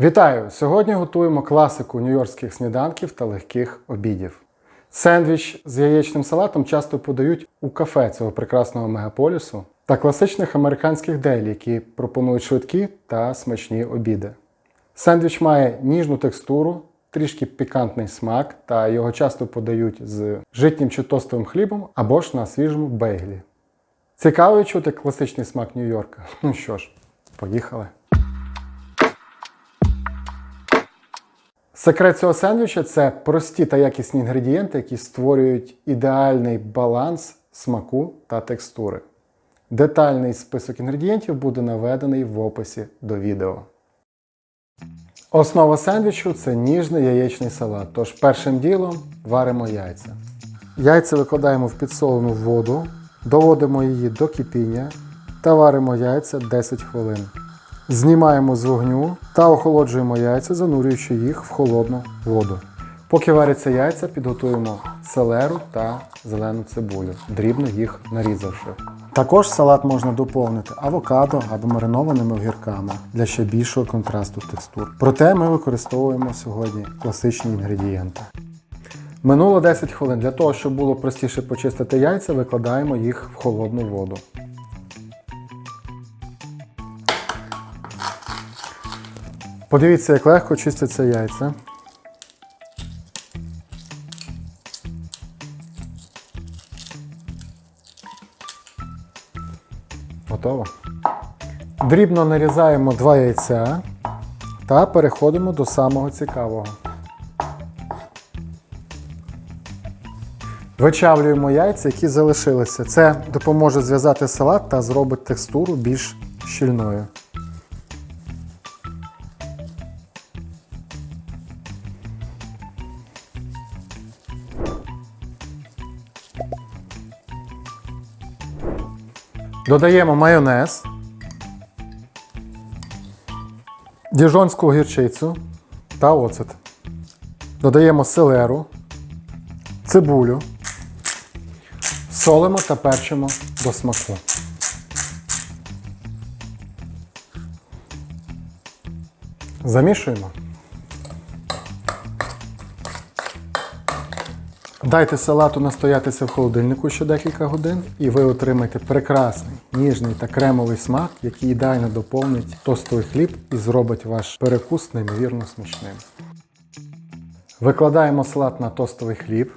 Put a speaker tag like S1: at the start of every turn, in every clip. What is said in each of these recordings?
S1: Вітаю! Сьогодні готуємо класику нью-йоркських сніданків та легких обідів. Сендвіч з яєчним салатом часто подають у кафе цього прекрасного мегаполісу та класичних американських дель, які пропонують швидкі та смачні обіди. Сендвіч має ніжну текстуру, трішки пікантний смак, та його часто подають з житнім чи тостовим хлібом або ж на свіжому бейглі. Цікаво чути класичний смак Нью-Йорка. Ну що ж, поїхали. Секрет цього сендвіча це прості та якісні інгредієнти, які створюють ідеальний баланс смаку та текстури. Детальний список інгредієнтів буде наведений в описі до відео. Основа сендвічу це ніжний яєчний салат. Тож першим ділом варимо яйця. Яйця викладаємо в підсолену воду, доводимо її до кипіння та варимо яйця 10 хвилин. Знімаємо з вогню та охолоджуємо яйця, занурюючи їх в холодну воду. Поки варяться яйця, підготуємо селеру та зелену цибулю, дрібно їх нарізавши. Також салат можна доповнити авокадо або маринованими огірками для ще більшого контрасту текстур. Проте ми використовуємо сьогодні класичні інгредієнти. Минуло 10 хвилин. Для того, щоб було простіше почистити яйця, викладаємо їх в холодну воду. Подивіться, як легко чистяться яйця. Готово. Дрібно нарізаємо два яйця та переходимо до самого цікавого. Вичавлюємо яйця, які залишилися. Це допоможе зв'язати салат та зробить текстуру більш щільною. Додаємо майонез, діжонську гірчицю та оцет. Додаємо селеру, цибулю, солимо та перчимо до смаку. Замішуємо. Дайте салату настоятися в холодильнику ще декілька годин, і ви отримаєте прекрасний, ніжний та кремовий смак, який ідеально доповнить тостовий хліб і зробить ваш перекус неймовірно смачним. Викладаємо салат на тостовий хліб.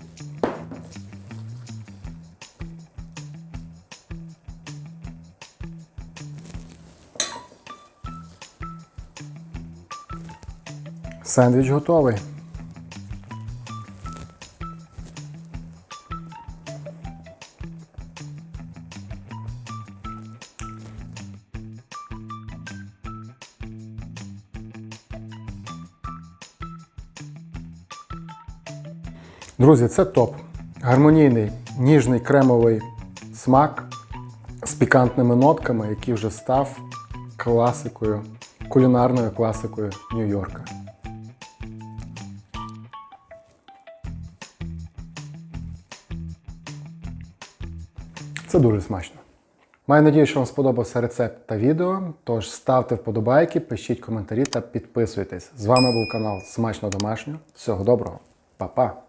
S1: Сендвіч готовий. Друзі, це топ. Гармонійний, ніжний кремовий смак з пікантними нотками, який вже став класикою, кулінарною класикою Нью-Йорка. Це дуже смачно. Маю надію, що вам сподобався рецепт та відео. Тож ставте вподобайки, пишіть коментарі та підписуйтесь. З вами був канал Смачно Домашньо. Всього доброго, Па-па!